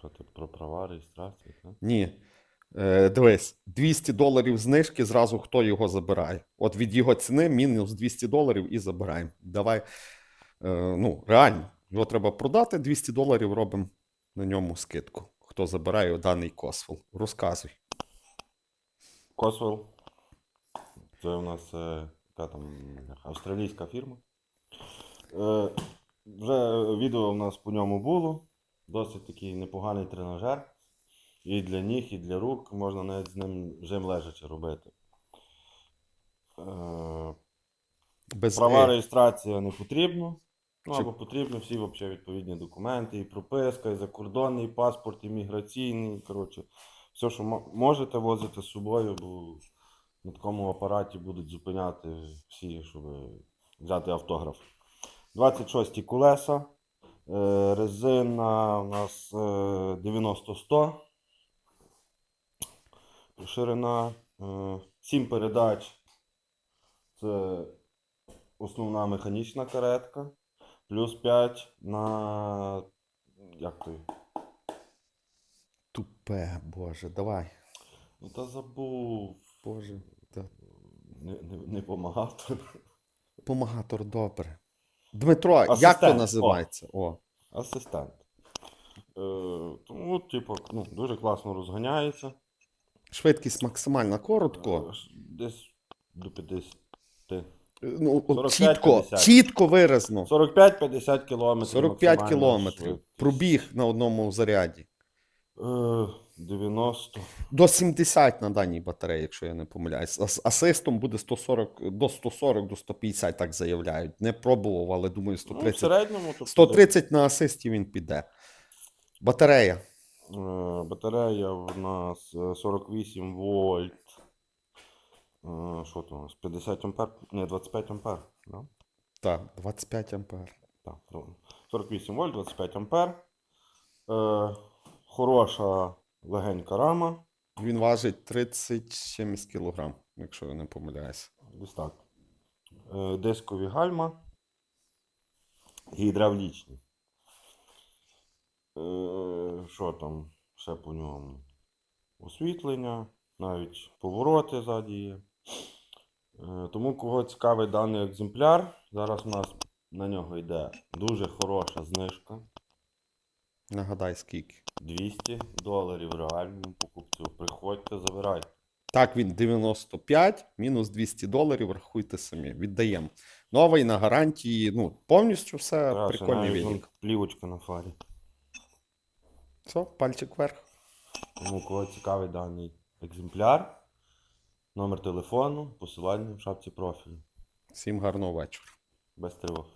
Що ти про права, реєстрацію? Так? Ні. Е, дивись, 200 доларів знижки, зразу хто його забирає. От від його ціни мінус 200 доларів і забираємо. Давай. Е, ну, реально, його треба продати, 200 доларів робимо на ньому скидку. Хто забирає даний косвел. Розказуй. Косвел. Це у нас е, яка там австралійська фірма. Е, вже відео у нас по ньому було. Досить такий непоганий тренажер. І для ніг, і для рук можна навіть з ним жим лежачи робити. Е, Без Права «е». реєстрація не потрібно. Ну, Чи- або потрібні всі взагалі відповідні документи, і прописка, і закордонний паспорт, і міграційний. Коротше, все, що можете возити з собою, бо на такому апараті будуть зупиняти всі, щоб взяти автограф. 26 колеса. Е, резина у нас е, 90-100. Ширина 7 передач. Це основна механічна каретка. Плюс 5 на. Як той? Тупе, боже, давай. Ну та забув. Боже. Та... Не, не, не помагав. Помагатор добре. Дмитро, як то називається? О. Асистент. Е, тому, типу, ну, дуже класно розганяється. Швидкість максимально коротко. Е, Десь до 50. Ну, от 45-50. чітко, чітко виразно. 45-50 кілометрів. 45 кілометрів. швидкість. Пробіг на одному заряді. Е, 90. До 70 на даній батареї, якщо я не помиляюсь. А з асистом буде 140, до 140, до 150, так заявляють. Не пробував, але думаю, Ну, в 130. середньому. тобто, 130 на асисті він піде. Батарея. Е, Батарея в нас е, 48 вольт. Е, Що там у нас? 50 ампер? Ні, 25 ампер. Да? Так, 25 ампер. Так, правильно. 48 вольт, 25 ампер. Е, Хороша легенька рама. Він важить 30 чимось кілограм, якщо я не помиляюсь. Десь так. Е, Дискові гальма. Гідравлічні. Е, Що там ще по ньому? Освітлення, навіть повороти ззаді є. Е, Тому кого цікавий даний екземпляр, зараз у нас на нього йде дуже хороша знижка. Нагадай, скільки. 200 доларів реальному покупцю. Приходьте, забирайте. Так, він 95, мінус 200 доларів, рахуйте самі, віддаємо. Новий на гарантії, ну, повністю все Та, ще прикольний навіть. Плівочка на фарі. Все, пальчик вверх. Тому кого цікавий даний екземпляр, номер телефону, посилання в шапці профілю. Всім гарного вечора. Без тривог.